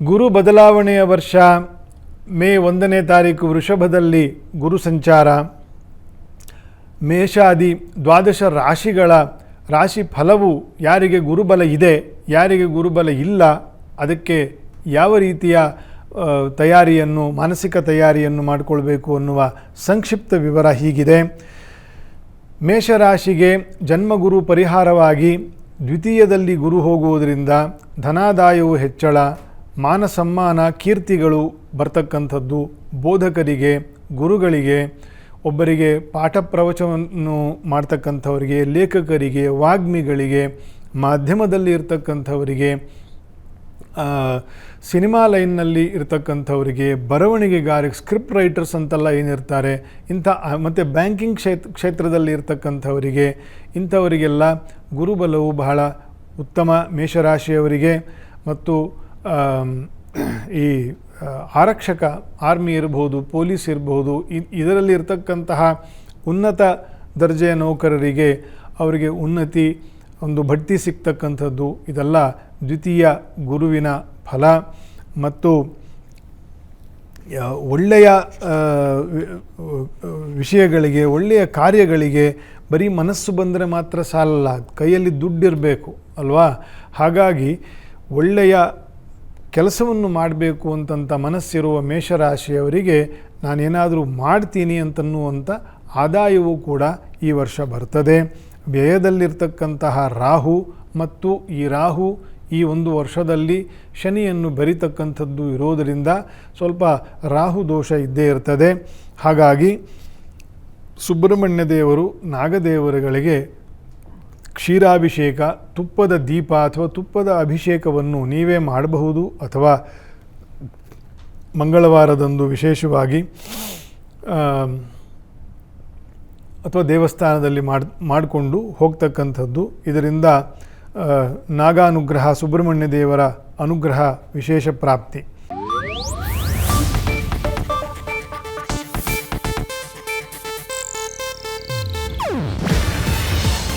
ಗುರು ಬದಲಾವಣೆಯ ವರ್ಷ, ಮೇ ಒಂದನೇ ತಾರೀಕು ವೃಷಭದಲ್ಲಿ ಗುರು ಸಂಚಾರ. ಮೇಷಾದಿ ದ್ವಾದಶ ರಾಶಿಗಳ ರಾಶಿ ಫಲವು ಯಾರಿಗೆ ಗುರುಬಲ ಇದೆ, ಯಾರಿಗೆ ಗುರುಬಲ ಇಲ್ಲ, ಅದಕ್ಕೆ ಯಾವ ರೀತಿಯ ತಯಾರಿಯನ್ನು, ಮಾನಸಿಕ ತಯಾರಿಯನ್ನು ಮಾಡಿಕೊಳ್ಬೇಕು ಅನ್ನುವ ಸಂಕ್ಷಿಪ್ತ ವಿವರ ಹೀಗಿದೆ. ಮೇಷರಾಶಿಗೆ ಜನ್ಮಗುರು ಪರಿಹಾರವಾಗಿ ದ್ವಿತೀಯದಲ್ಲಿ ಗುರು ಹೋಗುವುದರಿಂದ ಧನಾದಾಯವು ಹೆಚ್ಚಳ ಮಾನ ಸಮ್ಮಾನ ಕೀರ್ತಿಗಳು ಬರ್ತಕ್ಕಂಥದ್ದು ಬೋಧಕರಿಗೆ, ಗುರುಗಳಿಗೆ, ಒಬ್ಬರಿಗೆ ಪಾಠ ಪ್ರವಚನವನ್ನು ಮಾಡ್ತಕ್ಕಂಥವರಿಗೆ, ಲೇಖಕರಿಗೆ, ವಾಗ್ಮಿಗಳಿಗೆ, ಮಾಧ್ಯಮದಲ್ಲಿ ಇರ್ತಕ್ಕಂಥವರಿಗೆ ಸಿನಿಮಾ ಲೈನ್ನಲ್ಲಿ ಇರ್ತಕ್ಕಂಥವರಿಗೆ ಬರವಣಿಗೆಗಾರ ಸ್ಕ್ರಿಪ್ಟ್ ರೈಟರ್ಸ್ ಅಂತೆಲ್ಲ ಏನಿರ್ತಾರೆ, ಇಂಥ ಮತ್ತು ಬ್ಯಾಂಕಿಂಗ್ ಕ್ಷೇತ್ರ ಕ್ಷೇತ್ರದಲ್ಲಿ ಇರ್ತಕ್ಕಂಥವರಿಗೆ, ಇಂಥವರಿಗೆಲ್ಲ ಗುರುಬಲವು ಬಹಳ ಉತ್ತಮ ಮೇಷರಾಶಿಯವರಿಗೆ ಮತ್ತು ಈ ಆರಕ್ಷಕ ಆರ್ಮಿ ಇರ್ಬೋದು, ಪೊಲೀಸ್ ಇರಬಹುದು ಇದರಲ್ಲಿ ಇರತಕ್ಕಂತಹ ಉನ್ನತ ದರ್ಜೆಯ ನೌಕರರಿಗೆ ಅವರಿಗೆ ಉನ್ನತಿ, ಒಂದು ಬಡ್ತಿ ಸಿಗ್ತಕ್ಕಂಥದ್ದು, ಇದೆಲ್ಲ ದ್ವಿತೀಯ ಗುರುವಿನ ಫಲ. ಮತ್ತು ಒಳ್ಳೆಯ ವಿಷಯಗಳಿಗೆ, ಒಳ್ಳೆಯ ಕಾರ್ಯಗಳಿಗೆ ಬರೀ ಮನಸ್ಸು ಬಂದರೆ ಮಾತ್ರ ಸಾಲಲ್ಲ, ಕೈಯಲ್ಲಿ ದುಡ್ಡಿರಬೇಕು, ಅಲ್ವಾ? ಹಾಗಾಗಿ ಒಳ್ಳೆಯ ಕೆಲಸವನ್ನು ಮಾಡಬೇಕು ಅಂತಂತ ಮನಸ್ಸಿರುವ ಮೇಷರಾಶಿಯವರಿಗೆ ನಾನೇನಾದರೂ ಮಾಡ್ತೀನಿ ಅಂತನ್ನುವಂಥ ಆದಾಯವೂ ಕೂಡ ಈ ವರ್ಷ ಬರ್ತದೆ. ವ್ಯಯದಲ್ಲಿರ್ತಕ್ಕಂತಹ ರಾಹು ಮತ್ತು ಈ ರಾಹು ಈ ಒಂದು ವರ್ಷದಲ್ಲಿ ಶನಿಯನ್ನು ಬರಿತಕ್ಕಂಥದ್ದು ಇರೋದರಿಂದ ಸ್ವಲ್ಪ ರಾಹು ದೋಷ ಇದ್ದೇ ಇರ್ತದೆ. ಹಾಗಾಗಿ ಸುಬ್ರಹ್ಮಣ್ಯ ದೇವರು ನಾಗದೇವರುಗಳಿಗೆ ಕ್ಷೀರಾಭಿಷೇಕ, ತುಪ್ಪದ ದೀಪ ಅಥವಾ ತುಪ್ಪದ ಅಭಿಷೇಕವನ್ನು ನೀವೇ ಮಾಡಬಹುದು ಅಥವಾ ಮಂಗಳವಾರದಂದು ವಿಶೇಷವಾಗಿ ಅಥವಾ ದೇವಸ್ಥಾನದಲ್ಲಿ ಮಾಡಿ, ಮಾಡಿಕೊಂಡು ಹೋಗ್ತಕ್ಕಂಥದ್ದು. ಇದರಿಂದ ನಾಗಾನುಗ್ರಹ, ಸುಬ್ರಹ್ಮಣ್ಯ ದೇವರ ಅನುಗ್ರಹ ವಿಶೇಷ ಪ್ರಾಪ್ತಿ.